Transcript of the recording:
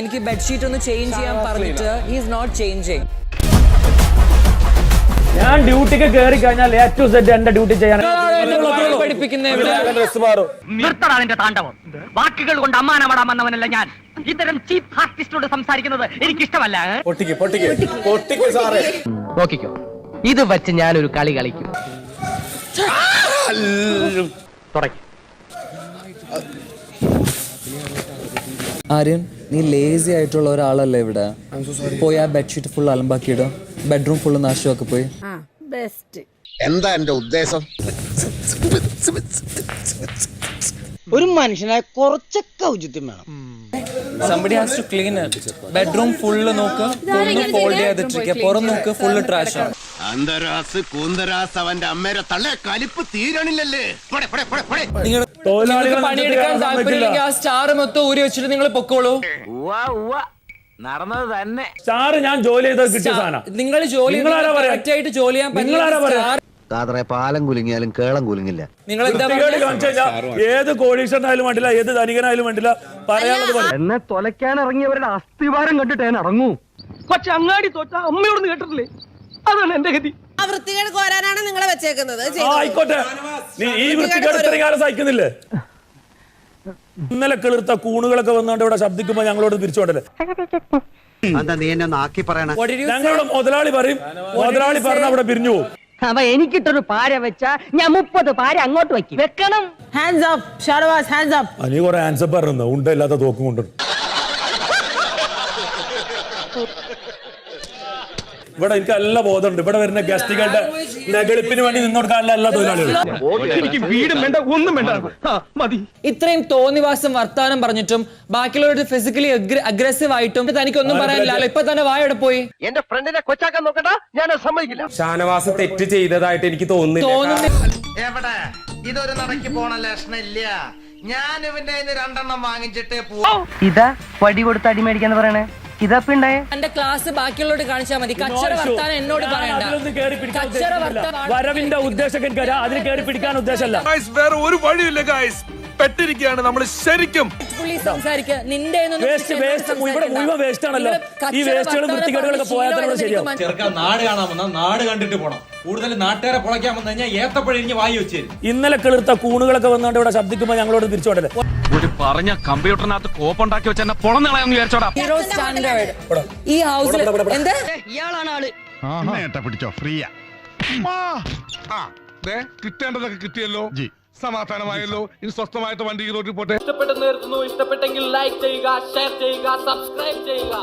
എനിക്ക് ബെഡ്ഷീറ്റ് ഒന്ന് ചേഞ്ച് ചെയ്യാൻ പറഞ്ഞിട്ട് ഹീസ് നോട്ട് ചേഞ്ചിങ് ഞാൻ ഡ്യൂട്ടിക്ക് കയറി കഴിഞ്ഞാൽ എ ടു സെഡ് എന്റെ ഡ്യൂട്ടി ചെയ്യാൻ നിർത്തടാ അതിന്റെ താണ്ഡവം. വാക്കുകൾ കൊണ്ട് അമ്മാനമാടാൻ വന്നവനല്ല ഞാൻ. ഇത്തരം ചീപ്പ് ആർട്ടിസ്റ്റോട് സംസാരിക്കുന്നത് എനിക്കിഷ്ടമല്ല. പൊട്ടിക്ക് പൊട്ടിക്ക് പൊട്ടിക്ക് സാറേ. നോക്കിക്കോ. ഇത് വെച്ച് ഞാനൊരു കളി കളിക്കും. തുടങ്ങി ആര്യൻ നീ ലേസി ആയിട്ടുള്ള ഒരാളല്ലേ ഇവിടെ? പോയി ആ ബെഡ്ഷീറ്റ് ഫുൾ അലമ്പാക്കിയിടും. ബെഡ്റൂം ഫുള്ള് നാശമൊക്കെ പോയി. എന്താ എന്റെ ഉദ്ദേശം? ഒരു മനുഷ്യനെ കുറച്ചൊക്കെ ഔചിത്യം വേണം. Somebody has to clean bedroom full നോക്ക് ഫുള്ള് ഫോൾഡ് ചെയ്തിട്ടിരിക്കുക പുറം നോക്ക് ഫുള്ള് ട്രാഷാണ് ആണ്. അന്തരാസ് കൂന്തരാസ് അവന്റെ അമ്മേരെ തള്ളെ കലിപ്പ് തീരണില്ലല്ലേ? പോടെ, പോടെ, പോടെ, പോടെ. നിങ്ങൾ തൊഴിലാളികൾ പണിയെടുക്കാൻ. താല്പര്യമില്ലെങ്കിൽ ആ സ്റ്റാർ മൊത്തം ഊരി വെച്ചിട്ട് നിങ്ങൾ പൊക്കോളൂ. നടന്നത് തന്നെ. സ്റ്റാർ ഞാൻ ജോലി ചെയ്തത് കിട്ടിയ സാധനം. നിങ്ങൾ ജോലി കറക്റ്റായിട്ട് ജോലി ചെയ്യാൻ പറ്റില്ല? കാതറെ പാലം കുലുങ്ങിയാലും കേളം കുലുങ്ങില്ല. നിങ്ങൾ ഏത് കോടീശ്വരനായാലും വേണ്ടില്ല ഏത് ധനികനായാലും വേണ്ടില്ല പറയാനുള്ളത് എന്നെ തൊലയ്ക്കാൻ ഇറങ്ങിയവരുടെ അസ്ഥിവാരം കണ്ടിട്ട് ഞാൻ ഇറങ്ങൂ. പക്ഷെ അങ്ങാടി തോറ്റ അമ്മയോട് കേട്ടിട്ടില്ലേ? അതാണ് എന്റെ ഗതി. ആ വൃത്തികേട് കോരാനാണ് നിങ്ങളെ വെച്ചേക്കുന്നത്. ആയിക്കോട്ടെ. നീ ഈ വൃത്തികേട് ഇത്രയും കാലം സഹിക്കുന്നില്ലേ? ഇന്നലെ കിളിർത്ത കൂണുകളൊക്കെ വന്നുകൊണ്ട് ഇവിടെ ശബ്ദിക്കുമ്പോ ഞങ്ങളോട് തിരിച്ചോണ്ടല്ലേ? എന്താ നീ എന്നെ ആക്കി പറയണ? ഞങ്ങളുടെ മുതലാളി പറയും. മുതലാളി പറഞ്ഞ അവിടെ പിരിഞ്ഞു പോകും അവ എനിക്കിട്ടൊരു പാര വെച്ചാ ഞാൻ മുപ്പത് പാര അങ്ങോട്ട് വെക്കും വെക്കണം. ഹാൻഡ്സ് അപ്പ് ഹാൻഡ്സ് അപ്പ് അനി കുറെ ആൻസർ പറഞ്ഞു ഉണ്ടല്ലാത്ത തോക്കും കൊണ്ട് ഇവിടെ എനിക്ക് നല്ല ബോധമുണ്ട്. ഇവിടെ വരുന്ന ഗസ്റ്റുകളുടെ നെഗളിപ്പിന് വേണ്ടി നിന്നോടുക്കാനുള്ള എല്ലാ തൊഴിലാളികളും. എനിക്ക് വീടും വേണ്ട ഒന്നും വേണ്ട. മതി. ഇത്രയും തോന്നിവാസം വർത്താനം പറഞ്ഞിട്ടും ബാക്കിയുള്ളവരുടെ ഫിസിക്കലി അഗ്രസീവ് ആയിട്ടും തനിക്കൊന്നും പറയാനില്ല. ഇപ്പൊ തന്നെ വായോടെ പോയി. എന്റെ ഫ്രണ്ടിനെ കൊച്ചാക്കാൻ നോക്കണ്ട ഞാൻ സമ്മതിക്കില്ല. ഷാനവാസ് തെറ്റ് ചെയ്തതായിട്ട് എനിക്ക് തോന്നുന്നില്ല. ഇതൊരു നടക്ക് പോണ ലക്ഷണില്ല. ഞാൻ ഇവന്റെ രണ്ടെണ്ണം വാങ്ങിച്ചിട്ടേ പോ ഇതാ വടി കൊടുത്ത് അടിമേടിക്കാന്ന് പറയണേ. ഇതാ പിണ്ടായ എന്റെ ക്ലാസ് ബാക്കിയുള്ളവരോട് കാണിച്ചാൽ മതി. കച്ചറ വർത്താനം എന്നോട് പറയണ്ട. കച്ചറ വർത്താനം വരവിന്റെ ഉദ്ദേശം അതിന് കയറി പിടിക്കാൻ ഉദ്ദേശമല്ല. വേറെ ഒരു വഴിയില്ല ഗായ്സ് പെട്ടിരിക്കുകയാണ്. നമ്മൾ ശരിക്കും പുള്ളി സംസാരിക്കുക. നിന്റെ കയ്യിന്നൊന്നും വേസ്റ്റ് എന്നോട് വേസ്റ്റ് ഇവിടെ മുഴുവൻ വേസ്റ്റ് ആണല്ലോ. ഈ കച്ചറ വേസ്റ്റുകളും വർത്താനം വൃത്തികേടുകളൊക്കെ പറഞ്ഞ് പോയാൽ തന്നെ ശരിയാവും എനിക്ക് നാട് കാണാൻ വന്നാൽ നാട് കണ്ടിട്ട് പോണം. കൂടുതൽ നാട്ടുകാരെ പൊളയ്ക്കാൻ വന്നു കഴിഞ്ഞാൽ ഏത്തപ്പഴിഞ്ഞ് വായി വെച്ച് ഇന്നലെ കിളിർത്ത കൂണുകളൊക്കെ വന്നുകൊണ്ട് ഇവിടെ ശബ്ദിക്കുമ്പോൾ ഞങ്ങളോട് തിരിച്ചോട്ടല്ലേ ഒരു പറഞ്ഞ കമ്പ്യൂട്ടറിനകത്ത് കോപ്പുണ്ടാക്കി വെച്ച് എന്നെ പൊളന്നിളയാന്ന് വിചാരിച്ചോടാ. സ്റ്റാൻഡേർഡ് ഈ ഹൗസിൽ എന്ത്? ഇയാളാണ് ആൾ. പിടിച്ചോ ഫ്രീയാ. കിട്ടേണ്ടതൊക്കെ കിട്ടിയല്ലോ. സമാധാനമായല്ലോ. ഇനി സ്വസ്ഥമായിട്ട് വണ്ടി ഈ റോഡിൽ പോട്ടെ. ഇഷ്ടപ്പെട്ടെങ്കിൽ ലൈക്ക് ചെയ്യുക ഷെയർ ചെയ്യുക സബ്സ്ക്രൈബ് ചെയ്യുക.